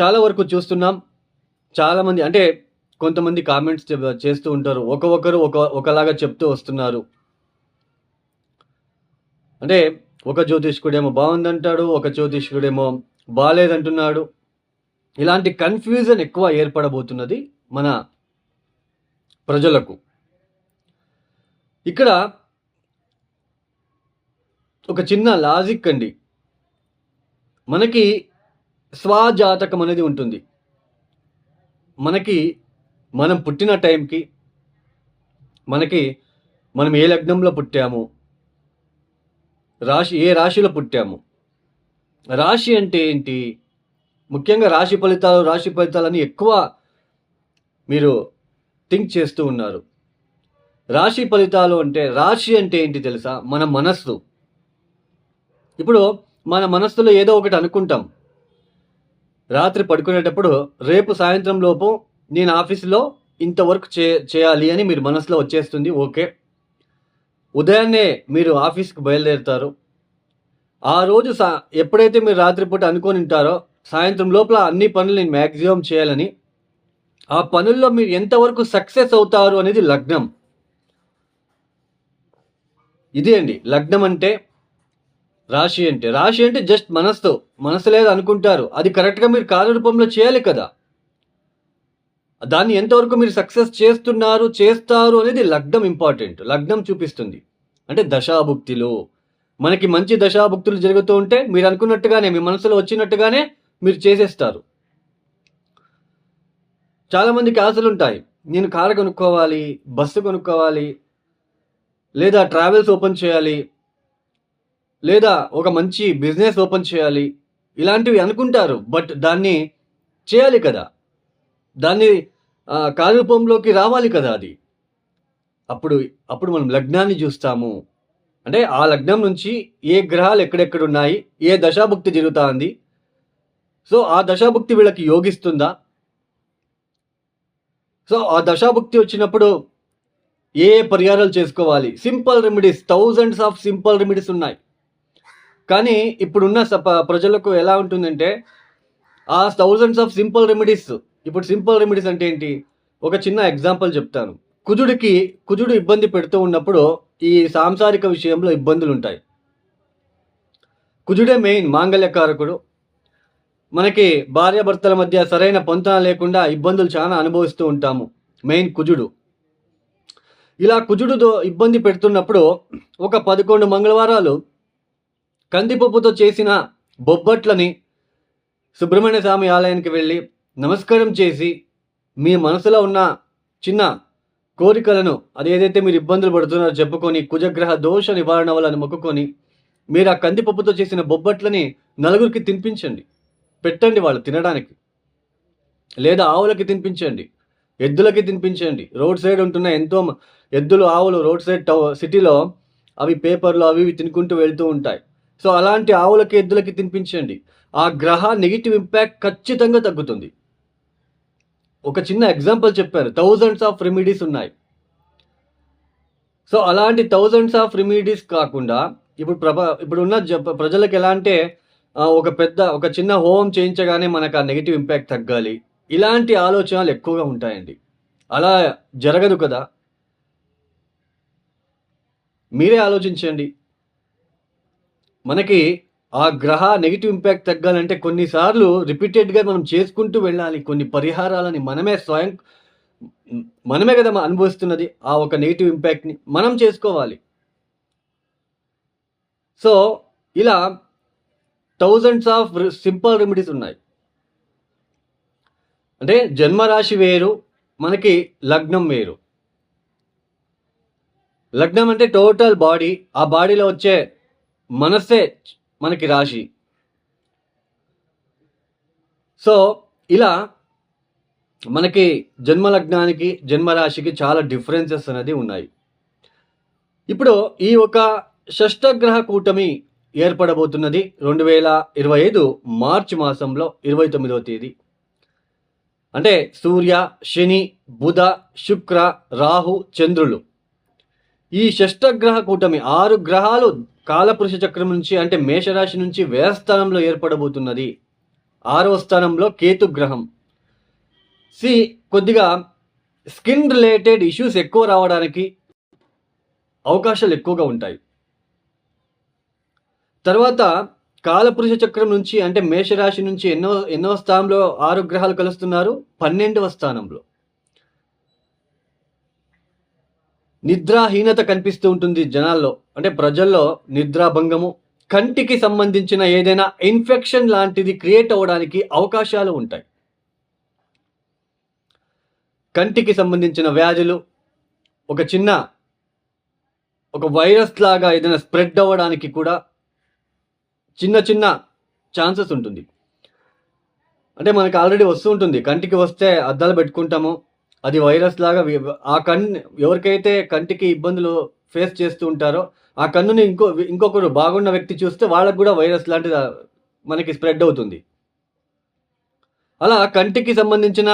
చాలా వరకు చూస్తున్నాం. చాలామంది అంటే కొంతమంది కామెంట్స్ చేస్తూ ఉంటారు. ఒక్కొక్కరు ఒక ఒకలాగా చెప్తూ వస్తున్నారు. అంటే ఒక జ్యోతిష్కుడేమో బాగుందంటాడు ఒక జ్యోతిష్కుడేమో బాగాలేదంటున్నాడు ఇలాంటి కన్ఫ్యూజన్ ఎక్కువ ఏర్పడబోతున్నది మన ప్రజలకు. ఇక్కడ ఒక చిన్న లాజిక్ అండి. మనకి స్వజాతకం అనేది ఉంటుంది. మనకి మనం పుట్టిన టైంకి మనకి మనం ఏ లగ్నంలో పుట్టాము రాశి ఏ రాశిలో పుట్టాము. రాశి అంటే ఏంటి? ముఖ్యంగా రాశి ఫలితాలు రాశి ఫలితాలని ఎక్కువ మీరు థింక్ చేస్తూ ఉన్నారు. రాశి ఫలితాలు అంటే రాశి అంటే ఏంటి తెలుసా? మన మనస్సు. ఇప్పుడు మన మనస్సులో ఏదో ఒకటి అనుకుంటాం. రాత్రి పడుకునేటప్పుడు రేపు సాయంత్రం లోపు నేను ఆఫీసులో ఇంతవరకు చే చేయాలి అని మీరు మనసులో వచ్చేస్తుంది ఓకే. ఉదయాన్నే మీరు ఆఫీస్కి బయలుదేరుతారు. ఆ రోజు సా ఎప్పుడైతే మీరు రాత్రిపూట అనుకొని ఉంటారో సాయంత్రం లోపల అన్ని పనులు నేను మ్యాక్సిమం చేయాలని. ఆ పనుల్లో మీరు ఎంతవరకు సక్సెస్ అవుతారు అనేది లగ్నం. ఇదే అండి లగ్నం అంటే రాశి అంటే రాశి అంటే జస్ట్ మనస్సు. మనసు లేదు అనుకుంటారు. అది కరెక్ట్గా మీరు కార్యరూపంలో చేయాలి కదా. దాన్ని ఎంతవరకు మీరు సక్సెస్ చేస్తున్నారు చేస్తారు అనేది లగ్నం ఇంపార్టెంట్ లగ్నం చూపిస్తుంది. అంటే దశాభుక్తిలో. మనకి మంచి దశాభుక్తులు జరుగుతూ ఉంటే మీరు అనుకున్నట్టుగానే మీ మనసులో వచ్చినట్టుగానే మీరు చేసేస్తారు. చాలామందికి ఆశలు ఉంటాయి. నేను కారు కొనుక్కోవాలి బస్సు కొనుక్కోవాలి లేదా ట్రావెల్స్ ఓపెన్ చేయాలి లేదా ఒక మంచి బిజినెస్ ఓపెన్ చేయాలి ఇలాంటివి అనుకుంటారు బట్ దాన్ని చేయాలి కదా. దాన్ని కార్యరూపంలోకి రావాలి కదా అది. అప్పుడు అప్పుడు మనం లగ్నాన్ని చూస్తాము. అంటే ఆ లగ్నం నుంచి ఏ గ్రహాలు ఎక్కడెక్కడ ఉన్నాయి ఏ దశాభుక్తి జరుగుతా ఉంది సో ఆ దశాభుక్తి వీళ్ళకి యోగిస్తుందా? సో ఆ దశాభుక్తి వచ్చినప్పుడు ఏ ఏ పరిహారాలు చేసుకోవాలి? Simple remedies thousands of simple remedies ఉన్నాయి. కానీ ఇప్పుడున్న సప- ప్రజలకు ఎలా ఉంటుందంటే ఆ థౌజండ్స్ ఆఫ్ సింపుల్ రెమెడీస్ ఇప్పుడు సింపుల్ రెమెడీస్ అంటే ఏంటి? ఒక చిన్న ఎగ్జాంపుల్ చెప్తాను. కుజుడికి కుజుడు ఇబ్బంది పెడుతూ ఉన్నప్పుడు ఈ సాంసారిక విషయంలో ఇబ్బందులు ఉంటాయి కుజుడే మెయిన్ మాంగళ్యకారకుడు. మనకి భార్యాభర్తల మధ్య సరైన పొంతన లేకుండా ఇబ్బందులు చాలా అనుభవిస్తూ ఉంటాము మెయిన్ కుజుడు. ఇలా కుజుడుతో ఇబ్బంది పెడుతున్నప్పుడు ఒక పదకొండు మంగళవారాలు కందిపప్పుతో చేసిన బొబ్బట్లని సుబ్రహ్మణ్య స్వామి ఆలయానికి వెళ్ళి నమస్కారం చేసి మీ మనసులో ఉన్న చిన్న కోరికలను అది ఏదైతే మీరు ఇబ్బందులు పడుతున్నారో చెప్పుకొని కుజగ్రహ దోష నివారణ వలన మొక్కుకొని మీరు ఆ కందిపప్పుతో చేసిన బొబ్బట్లని నలుగురికి తినిపించండి. పెట్టండి వాళ్ళు తినడానికి. లేదా ఆవులకి తినిపించండి. ఎద్దులకి తినిపించండి. రోడ్ సైడ్ ఉంటున్న ఎంతో ఎద్దులు ఆవులు రోడ్ సైడ్ టౌ సిటీలో అవి పేపర్లు అవి ఇవి తినుకుంటూ వెళ్తూ ఉంటాయి. సో అలాంటి ఆవులకి ఎద్దులకి తినిపించండి. ఆ గ్రహ నెగిటివ్ ఇంపాక్ట్ ఖచ్చితంగా తగ్గుతుంది. ఒక చిన్న ఎగ్జాంపుల్ చెప్పారు థౌజండ్స్ ఆఫ్ రెమెడీస్ ఉన్నాయి. సో అలాంటి థౌజండ్స్ ఆఫ్ రెమెడీస్ కాకుండా ఇప్పుడు ప్రభ ఇప్పుడున్న జ ప్రజలకు ఎలా అంటే ఒక పెద్ద ఒక చిన్న హోమం చేయించగానే మనకు ఆ నెగిటివ్ ఇంపాక్ట్ తగ్గాలి. ఇలాంటి ఆలోచనలు ఎక్కువగా ఉంటాయండి. అలా జరగదు కదా. మీరే ఆలోచించండి. మనకి ఆ గ్రహ నెగిటివ్ ఇంపాక్ట్ తగ్గాలంటే కొన్నిసార్లు రిపీటెడ్గా మనం చేసుకుంటూ వెళ్ళాలి. కొన్ని పరిహారాలని మనమే స్వయం మనమే కదా అనుభవిస్తున్నది. ఆ ఒక నెగిటివ్ ఇంపాక్ట్ని మనం చేసుకోవాలి. సో ఇలా థౌజండ్స్ ఆఫ్ సింపుల్ రెమెడీస్ ఉన్నాయి. అంటే జన్మరాశి వేరు మనకి లగ్నం వేరు. లగ్నం అంటే టోటల్ బాడీ ఆ బాడీలో వచ్చే మనసే మనకి రాశి. సో ఇలా మనకి జన్మలగ్నానికి జన్మరాశికి చాలా డిఫరెన్సెస్ అనేది ఉన్నాయి. ఇప్పుడు ఈ ఒక షష్టగ్రహ కూటమి ఏర్పడబోతున్నది రెండు వేల ఇరవై ఐదు మార్చి మాసంలో ఇరవై తొమ్మిదవ తేదీ. అంటే సూర్య శని బుధ శుక్ర రాహు చంద్రులు. ఈ షష్టగ్రహ కూటమి ఆరు గ్రహాలు కాలపురుష చక్రం నుంచి అంటే మేషరాశి నుంచి వేరస్థానంలో ఏర్పడబోతున్నది. ఆరవ స్థానంలో కేతు గ్రహం. సి కొద్దిగా స్కిన్ రిలేటెడ్ ఇష్యూస్ ఎక్కువ రావడానికి అవకాశాలు ఎక్కువగా ఉంటాయి. తర్వాత కాలపురుష చక్రం నుంచి అంటే మేషరాశి నుంచి ఎన్నో ఎన్నో స్థానంలో ఆరు గ్రహాలు కలుస్తున్నారు. పన్నెండవ స్థానంలో. నిద్రాహీనత కనిపిస్తూ ఉంటుంది జనాల్లో. అంటే ప్రజల్లో నిద్రాభంగము కంటికి సంబంధించిన ఏదైనా ఇన్ఫెక్షన్ లాంటిది క్రియేట్ అవ్వడానికి అవకాశాలు ఉంటాయి. కంటికి సంబంధించిన వ్యాధులు ఒక చిన్న ఒక వైరస్ లాగా ఏదైనా స్ప్రెడ్ అవ్వడానికి కూడా చిన్న చిన్న ఛాన్సెస్ ఉంటుంది. అంటే మనకు ఆల్రెడీ వస్తూ ఉంటుంది. కంటికి వస్తే అద్దాలు పెట్టుకుంటాము అది వైరస్ లాగా ఆ కన్ను ఎవరికైతే కంటికి ఇబ్బందులు ఫేస్ చేస్తూ ఉంటారో ఆ కన్నుని ఇంకో ఇంకొకరు బాగున్న వ్యక్తి చూస్తే వాళ్ళకు కూడా వైరస్ లాంటిది మనకి స్ప్రెడ్ అవుతుంది. అలా కంటికి సంబంధించిన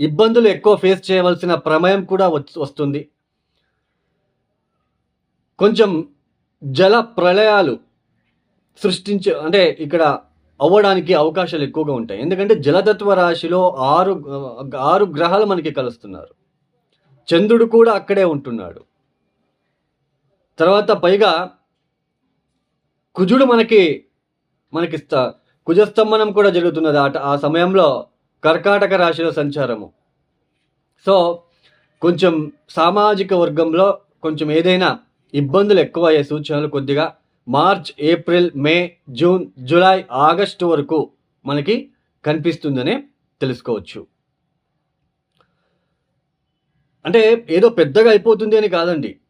ఇబ్బందులు ఎక్కువ ఫేస్ చేయవలసిన ప్రమేయం కూడా వస్తుంది. కొంచెం జల ప్రళయాలు సృష్టించే అంటే ఇక్కడ అవ్వడానికి అవకాశాలు ఎక్కువగా ఉంటాయి. ఎందుకంటే జలతత్వ రాశిలో ఆరు ఆరు గ్రహాలు మనకి కలుస్తున్నారు. చంద్రుడు కూడా అక్కడే ఉంటున్నాడు. తర్వాత పైగా కుజుడు మనకి మనకి కుజస్తంభనం కూడా జరుగుతున్నది ఆ ఆ సమయంలో కర్కాటక రాశిలో సంచారము. సో కొంచెం సామాజిక వర్గంలో కొంచెం ఏదైనా ఇబ్బందులు ఎక్కువ అయ్యే సూచనలు కొద్దిగా March April May June July August వరకు మనకి కనిపిస్తుందనే తెలుసుకోవచ్చు. అంటే ఏదో పెద్దగా అయిపోతుంది అని కాదండి.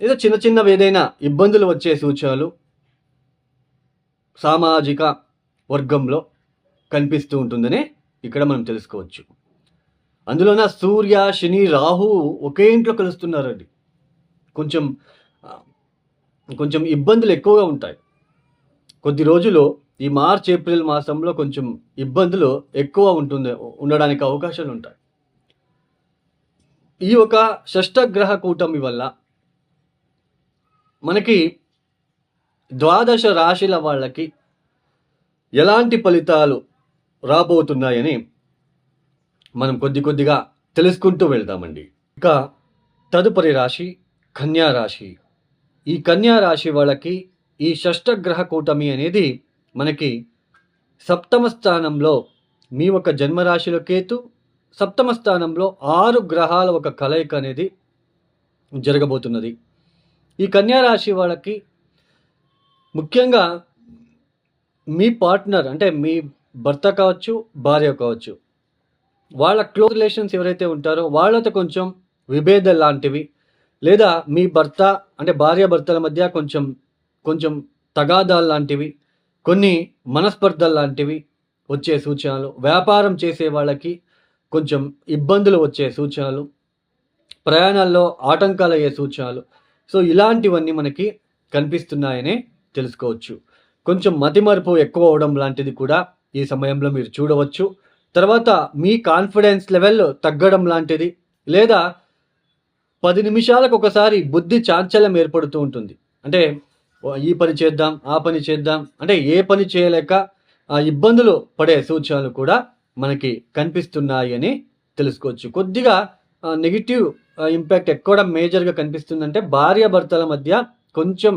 ఏదో చిన్న చిన్నవి ఏదైనా ఇబ్బందులు వచ్చే సూచనలు సామాజిక వర్గంలో కనిపిస్తూ ఉంటుందనే ఇక్కడ మనం తెలుసుకోవచ్చు. అందులోన సూర్య శని రాహు ఒకే ఇంట్లో కలుస్తున్నారండి. కొంచెం కొంచెం ఇబ్బందులు ఎక్కువగా ఉంటాయి. కొద్ది రోజులు ఈ మార్చ్ ఏప్రిల్ మాసంలో కొంచెం ఇబ్బందులు ఎక్కువ ఉంటుంది ఉండడానికి అవకాశాలు ఉంటాయి. ఈ ఒక షష్టగ్రహ కూటమి వల్ల మనకి ద్వాదశ రాశిల వాళ్ళకి ఎలాంటి ఫలితాలు రాబోతున్నాయని మనం కొద్ది కొద్దిగా తెలుసుకుంటూ వెళ్దామండి. ఇక తదుపరి రాశి కన్యా రాశి. ఈ కన్యా రాశి వాళ్ళకి ఈ షష్టగ్రహ కూటమి అనేది మనకి సప్తమ స్థానంలో మీ ఒక జన్మరాశిలో కేతు సప్తమ స్థానంలో ఆరు గ్రహాల ఒక కలయిక అనేది జరగబోతున్నది. ఈ కన్యా రాశి వాళ్ళకి ముఖ్యంగా మీ పార్ట్నర్ అంటే మీ భర్త కావచ్చు భార్య కావచ్చు వాళ్ళ క్లోజ్ రిలేషన్స్ ఎవరైతే ఉంటారో వాళ్ళతో కొంచెం విభేదాలు లాంటివి లేదా మీ భర్త అంటే భార్య భర్తల మధ్య కొంచెం కొంచెం తగాదాలు లాంటివి కొన్ని మనస్పర్ధలు లాంటివి వచ్చే సూచనలు వ్యాపారం చేసే వాళ్ళకి కొంచెం ఇబ్బందులు వచ్చే సూచనలు ప్రయాణాల్లో ఆటంకాలు అయ్యే సూచనలు. సో ఇలాంటివన్నీ మనకి కనిపిస్తున్నాయనే తెలుసుకోవచ్చు. కొంచెం మతిమరుపు ఎక్కువ అవడం లాంటిది కూడా ఈ సమయంలో మీరు చూడవచ్చు. తర్వాత మీ కాన్ఫిడెన్స్ లెవెల్ తగ్గడం లాంటిది లేదా పది నిమిషాలకు ఒకసారి బుద్ధి చాంచల్యం ఏర్పడుతూ ఉంటుంది. అంటే ఈ పని చేద్దాం ఆ పని చేద్దాం అంటే ఏ పని చేయలేక ఆ ఇబ్బందులు పడే సూచనలు కూడా మనకి కనిపిస్తున్నాయి అని తెలుసుకోవచ్చు. కొద్దిగా నెగిటివ్ ఇంపాక్ట్ ఎక్కడ మేజర్గా కనిపిస్తుందంటే భార్య భర్తల మధ్య కొంచెం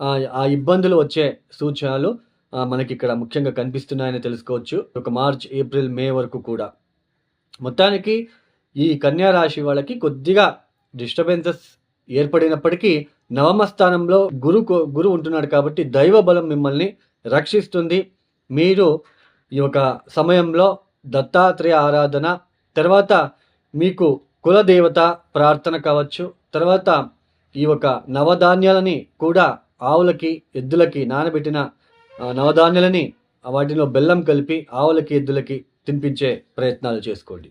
ఆ, ఇబ్బందులు వచ్చే సూచనలు మనకి ఇక్కడ ముఖ్యంగా కనిపిస్తున్నాయని తెలుసుకోవచ్చు. ఒక మార్చ్ ఏప్రిల్ మే వరకు కూడా. మొత్తానికి ఈ కన్యా రాశి వాళ్ళకి కొద్దిగా డిస్టర్బెన్సెస్ ఏర్పడినప్పటికీ నవమ స్థానంలో గురు గురు ఉంటున్నాడు కాబట్టి దైవ బలం మిమ్మల్ని రక్షిస్తుంది. మీరు ఈ యొక్క సమయంలో దత్తాత్రేయ ఆరాధన తర్వాత మీకు కులదేవత ప్రార్థన కావచ్చు తర్వాత ఈ యొక్క నవధాన్యాలని కూడా ఆవులకి ఎద్దులకి నానబెట్టిన నవధాన్యాలని వాటిలో బెల్లం కలిపి ఆవులకి ఎద్దులకి తినిపించే ప్రయత్నాలు చేసుకోండి.